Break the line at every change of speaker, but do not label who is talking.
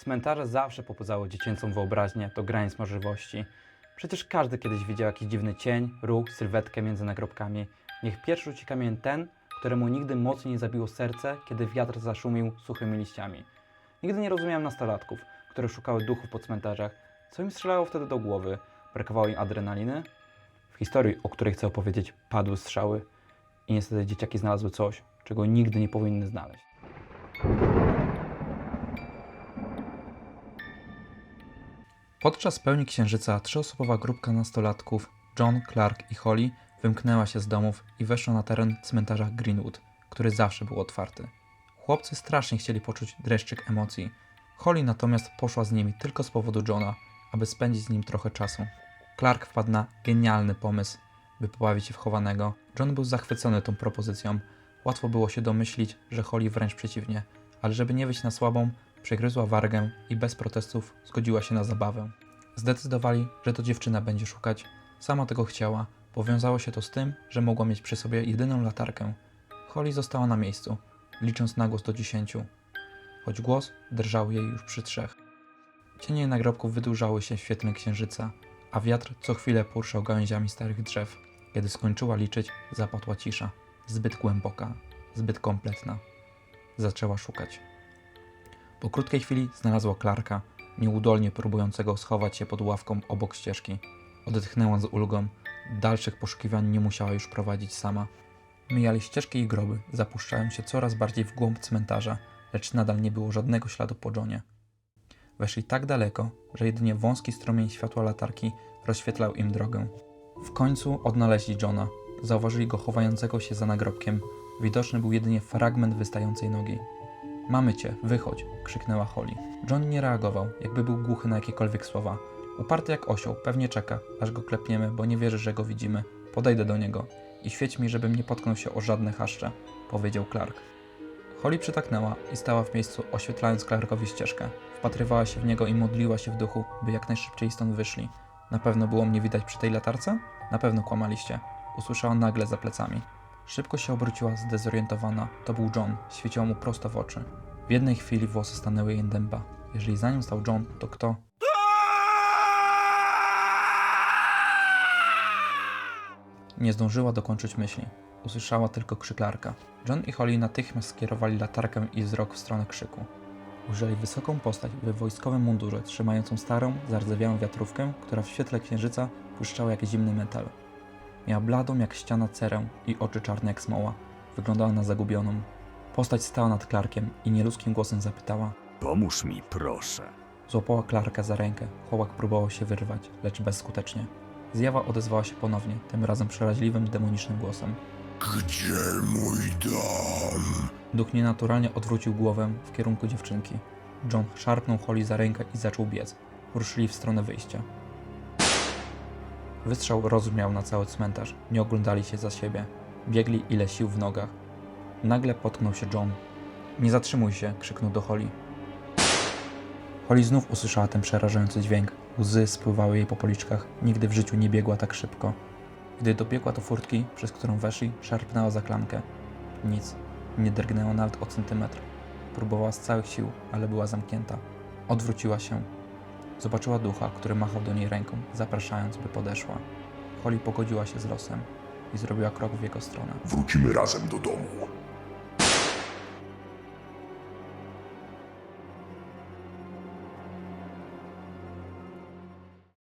Cmentarze zawsze pobudzały dziecięcą wyobraźnię do granic możliwości. Przecież każdy kiedyś widział jakiś dziwny cień, ruch, sylwetkę między nagrobkami. Niech pierwszy rzuci kamień ten, któremu nigdy mocniej nie zabiło serce, kiedy wiatr zaszumił suchymi liściami. Nigdy nie rozumiałem nastolatków, które szukały duchów po cmentarzach. Co im strzelało wtedy do głowy? Brakowało im adrenaliny? W historii, o której chcę opowiedzieć, padły strzały i niestety dzieciaki znalazły coś, czego nigdy nie powinny znaleźć. Podczas pełni księżyca trzyosobowa grupka nastolatków, John, Clark i Holly, wymknęła się z domów i weszła na teren cmentarza Greenwood, który zawsze był otwarty. Chłopcy strasznie chcieli poczuć dreszczyk emocji. Holly natomiast poszła z nimi tylko z powodu Johna, aby spędzić z nim trochę czasu. Clark wpadł na genialny pomysł, by pobawić się w chowanego. John był zachwycony tą propozycją. Łatwo było się domyślić, że Holly wręcz przeciwnie, ale żeby nie wyjść na słabą, przegryzła wargę i bez protestów zgodziła się na zabawę. Zdecydowali, że to dziewczyna będzie szukać. Sama tego chciała. Powiązało się to z tym, że mogła mieć przy sobie jedyną latarkę. Holly została na miejscu, licząc na głos do dziesięciu. Choć głos drżał jej już przy trzech. Cienie nagrobków wydłużały się w świetle księżyca, a wiatr co chwilę poruszał gałęziami starych drzew. Kiedy skończyła liczyć, zapadła cisza. Zbyt głęboka, zbyt kompletna. Zaczęła szukać. Po krótkiej chwili znalazła Clarka, nieudolnie próbującego schować się pod ławką obok ścieżki. Odetchnęła z ulgą. Dalszych poszukiwań nie musiała już prowadzić sama. Mijali ścieżki i groby, zapuszczając się coraz bardziej w głąb cmentarza, lecz nadal nie było żadnego śladu po Johnie. Weszli tak daleko, że jedynie wąski strumień światła latarki rozświetlał im drogę. W końcu odnaleźli Johna. Zauważyli go chowającego się za nagrobkiem. Widoczny był jedynie fragment wystającej nogi. Mamy cię, wychodź, krzyknęła Holly. John nie reagował, jakby był głuchy na jakiekolwiek słowa. Uparty jak osioł, pewnie czeka, aż go klepniemy, bo nie wierzy, że go widzimy. Podejdę do niego i świeć mi, żebym nie potknął się o żadne chaszcze, powiedział Clark. Holly przytaknęła i stała w miejscu, oświetlając Clarkowi ścieżkę. Wpatrywała się w niego i modliła się w duchu, by jak najszybciej stąd wyszli. Na pewno było mnie widać przy tej latarce? Na pewno kłamaliście. Usłyszała nagle za plecami. Szybko się obróciła zdezorientowana. To był John, świeciło mu prosto w oczy. W jednej chwili włosy stanęły jej dęba. Jeżeli za nią stał John, to kto? Nie zdążyła dokończyć myśli. Usłyszała tylko krzyk Larka. John i Holly natychmiast skierowali latarkę i wzrok w stronę krzyku. Ujrzeli wysoką postać we wojskowym mundurze, trzymającą starą, zardzewiałą wiatrówkę, która w świetle księżyca błyszczała jak zimny metal. Miała bladą jak ściana cerę i oczy czarne jak smoła. Wyglądała na zagubioną. Postać stała nad Clarkiem i nieludzkim głosem zapytała.
Pomóż mi, proszę.
Złapała Clarka za rękę. Chłopak próbował się wyrwać, lecz bezskutecznie. Zjawa odezwała się ponownie, tym razem przeraźliwym, demonicznym głosem.
Gdzie mój dom?
Duch nienaturalnie odwrócił głowę w kierunku dziewczynki. John szarpnął Holly za rękę i zaczął biec. Ruszyli w stronę wyjścia. Wystrzał rozbrzmiał na cały cmentarz. Nie oglądali się za siebie. Biegli ile sił w nogach. Nagle potknął się John. Nie zatrzymuj się, krzyknął do Holly. Holly znów usłyszała ten przerażający dźwięk. Łzy spływały jej po policzkach. Nigdy w życiu nie biegła tak szybko. Gdy dobiegła do furtki, przez którą weszli, szarpnęła za klamkę. Nic. Nie drgnęła nawet o centymetr. Próbowała z całych sił, ale była zamknięta. Odwróciła się. Zobaczyła ducha, który machał do niej ręką, zapraszając, by podeszła. Holly pogodziła się z losem i zrobiła krok w jego stronę.
Wrócimy razem do domu.